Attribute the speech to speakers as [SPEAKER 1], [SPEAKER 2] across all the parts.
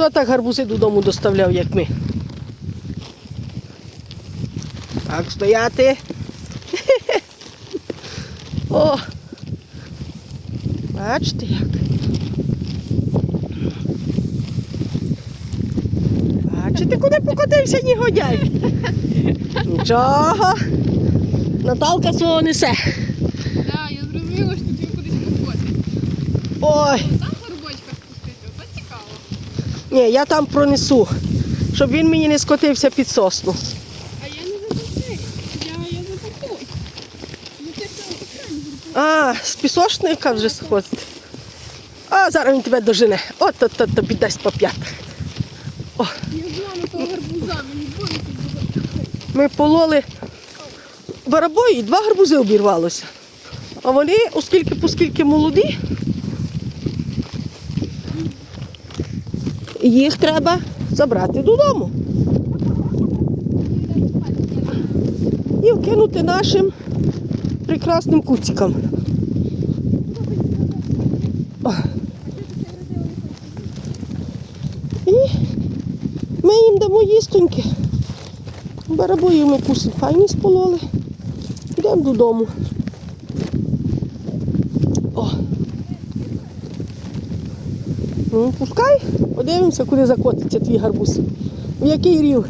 [SPEAKER 1] Хто так гарбузи додому доставляв, як ми? Так, стояти. О! Бачите як. Бачите, куди покотився негодяй? Нічого. Наталка свого несе.
[SPEAKER 2] Так, я зрозуміла, що тобі кудись походить.
[SPEAKER 1] Ой,
[SPEAKER 2] Там горбочка спустити, оце цікаво.
[SPEAKER 1] Ні, я там пронесу, щоб він мені не скотився під сосну.
[SPEAKER 2] А я не за. Я, я за. Ну.
[SPEAKER 1] А, з пісочника вже сходить. А, зараз він тебе дожене. От то то тобі дасть по п'ятах.
[SPEAKER 2] Я була на того гарбуза, мені болить.
[SPEAKER 1] Ми пололи барабою і два гарбузи обірвалося. А вони, оскільки поскільки молоді, їх треба забрати додому. І вкинути нашим прекрасним куцикам. І ми їм дамо їстоньки. Барабою ми куси файні спололи. Йдемо додому. Ну, пускай, подивимося, куди закотиться твій гарбуз. В який рів.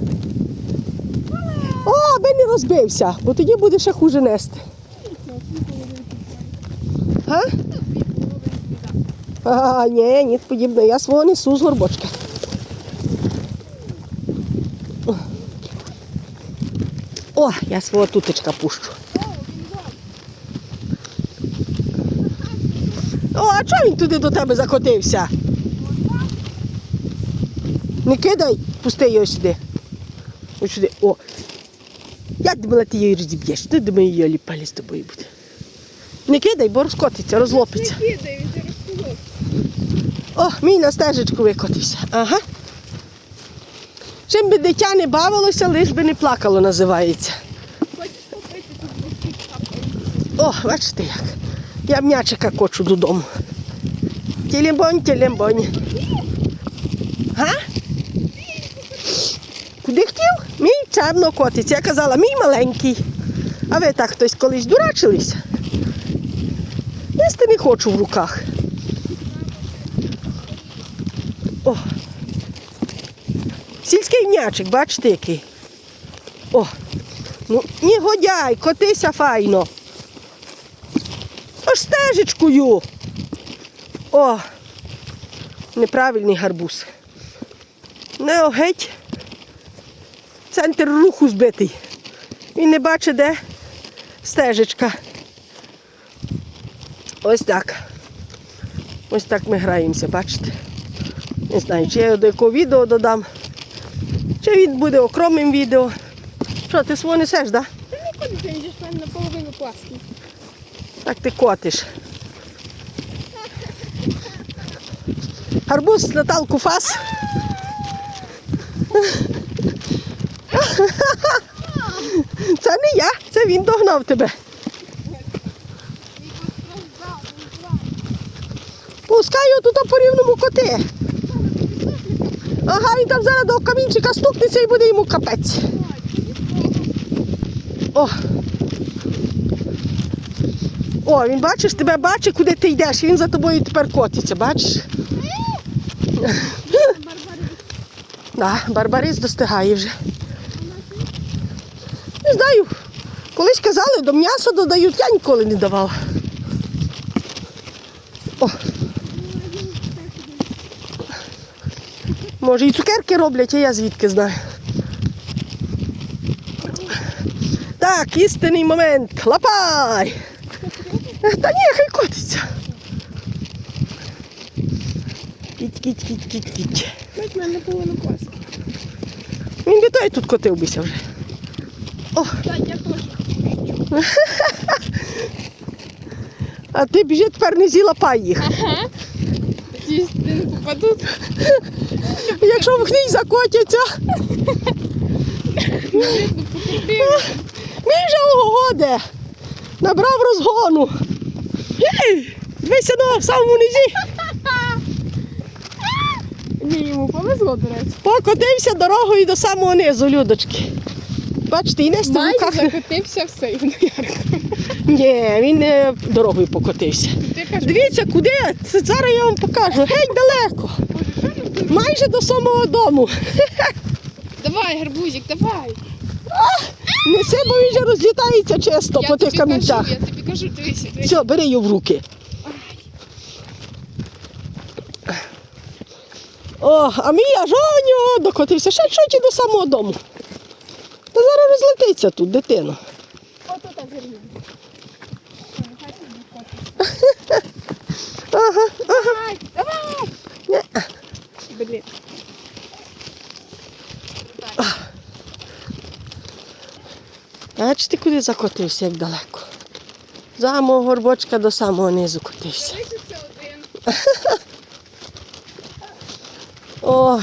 [SPEAKER 1] О, аби не розбився, бо тоді буде ще хуже нести. Га? А, ні, ні, подібне. Я свого несу з горбочка. О, я свого тутечка пущу. О, а чого він туди до тебе закотився? Не кидай, пусти його сюди. Ось сюди. О. Я думала, ти її розіб'єш. Ти думаю, її ліпалі з тобою буде. Не кидай, бо розкотиться, розлопиться.
[SPEAKER 2] Не кидай, він же.
[SPEAKER 1] О, мій на стежечку викотився. Ага. Чим би дитя не бавилося, лиш би не плакало, називається. О, бачите як. Я м'ячика кочу додому. Тілімбонь, тілімбонь. Куди? Мій чарно котиться. Я казала, мій маленький. А ви так хтось колись дурачились? Їсти не хочу в руках. О. Сільський м'ячик, бачите який? О. Ну, не годяй, котися файно. Аж стежечкою. О, неправильний гарбуз. Не геть. Центр руху збитий. Він не бачить, де стежечка. Ось так. Ось так ми граємося, бачите? Не знаю, чи я до якого відео додам, чи він буде окремим відео. Що, ти свого несеш, так?
[SPEAKER 2] Та не куди, він же ж мене наполовину плаский.
[SPEAKER 1] Так ти котиш. Гарбуз Наталку фас. Це не я, це він догнав тебе. Пускай його тут по рівному коти. Ага, він там зараз до камінчика стукнеться і буде йому капець. О. О, він бачиш, тебе бачить, куди ти йдеш, він за тобою тепер котиться, бачиш? Да, барбарис достигає вже. Не знаю. Колись казали, до м'яса додають, я ніколи не давала. О. Може і цукерки роблять, а я звідки знаю. Так, істинний момент. Лапай! Та ні, хай котиться. Кіть, кіть, кіть, кіть, кіть.
[SPEAKER 2] Хоч в мене наполовину плаский.
[SPEAKER 1] Він той тут котився вже. О,
[SPEAKER 2] Так, я теж.
[SPEAKER 1] а ти біжи тепер не зі лапай їх.
[SPEAKER 2] Ага. Не попадуть.
[SPEAKER 1] Якщо в гній закотяться, мій вже огоде. Набрав розгону. Дивися на самому низі.
[SPEAKER 2] Ні, йому повезло, до речі.
[SPEAKER 1] Покотився дорогою до самого низу, людочки. Бачите, і нести в
[SPEAKER 2] Майже
[SPEAKER 1] руках.
[SPEAKER 2] закотився. Ну.
[SPEAKER 1] Ні, він не дорогою покотився.
[SPEAKER 2] Ти кажеш,
[SPEAKER 1] Дивіться, куди? Це зараз я вам покажу. Геть далеко. Майже до самого дому.
[SPEAKER 2] давай, гарбузик, давай.
[SPEAKER 1] Неси, бо він вже розлітається чисто по тих камінцях.
[SPEAKER 2] кажу, я тобі кажу, дивися, дивися.
[SPEAKER 1] Все, бери його в руки. О, а мій аж оньо докотився ще чуть до самого дому. Розлетиться тут, дитина.
[SPEAKER 2] Ото так гарно.
[SPEAKER 1] Ага,
[SPEAKER 2] Давай.
[SPEAKER 1] Ні.
[SPEAKER 2] Блін.
[SPEAKER 1] Бачите, куди закотився, як далеко. За мого горбочка до самого низу котився. Ой,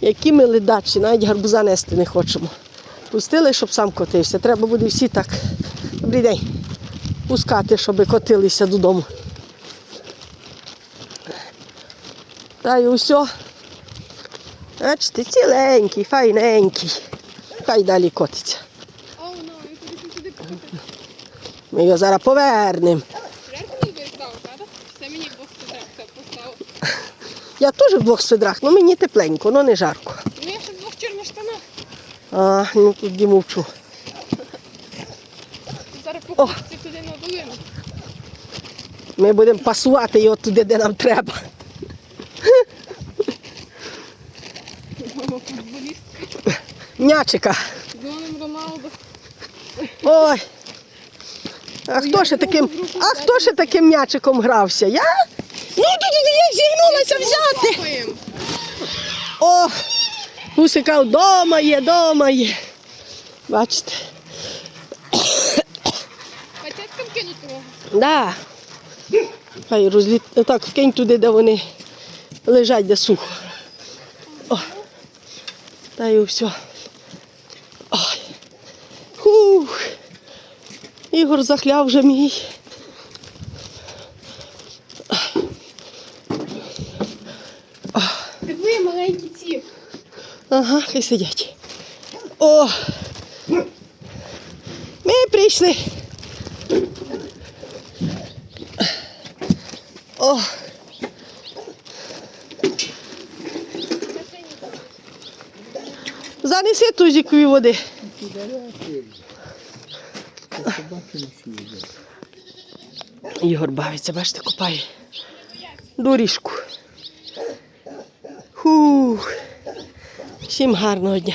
[SPEAKER 1] які ми ледачі, навіть гарбуза нести не хочемо. Пустили, щоб сам котився. Треба буде всі так. Добрий день. Пускати, щоб котилися додому. Та й усе. Бачите, ціленький, файненький. Хай далі котиться.
[SPEAKER 2] Ну.
[SPEAKER 1] Ми його зараз повернемо. Я теж в двох свидрах, але мені тепленько, але не жарко.
[SPEAKER 2] Ну я ще в двох чорних штанах.
[SPEAKER 1] А, ну тоді мовчу.
[SPEAKER 2] Зараз покупці туди на долину.
[SPEAKER 1] Ми будемо пасувати його туди, де нам треба.
[SPEAKER 2] Мама футболістка.
[SPEAKER 1] Нячика.
[SPEAKER 2] Дзвоним Роналду.
[SPEAKER 1] Ой. А хто ще таким, а хто ще таким м'ячиком грався? Я? Ну тут я зігнулася взяти. О, гусика вдома є, вдома є. Бачите?
[SPEAKER 2] Пацяткам кинуть його.
[SPEAKER 1] Да. Хай розліт... Так, вкинь туди, де вони лежать, де сухо. О. Та й все. Ой. Хух. Ігор захляв вже мій. Ага, хай сидять. О! Ми прийшли. О! Занеси тузікові води. Ігор бавиться, бачите, купає. Доріжку. Хух. Всім гарного дня.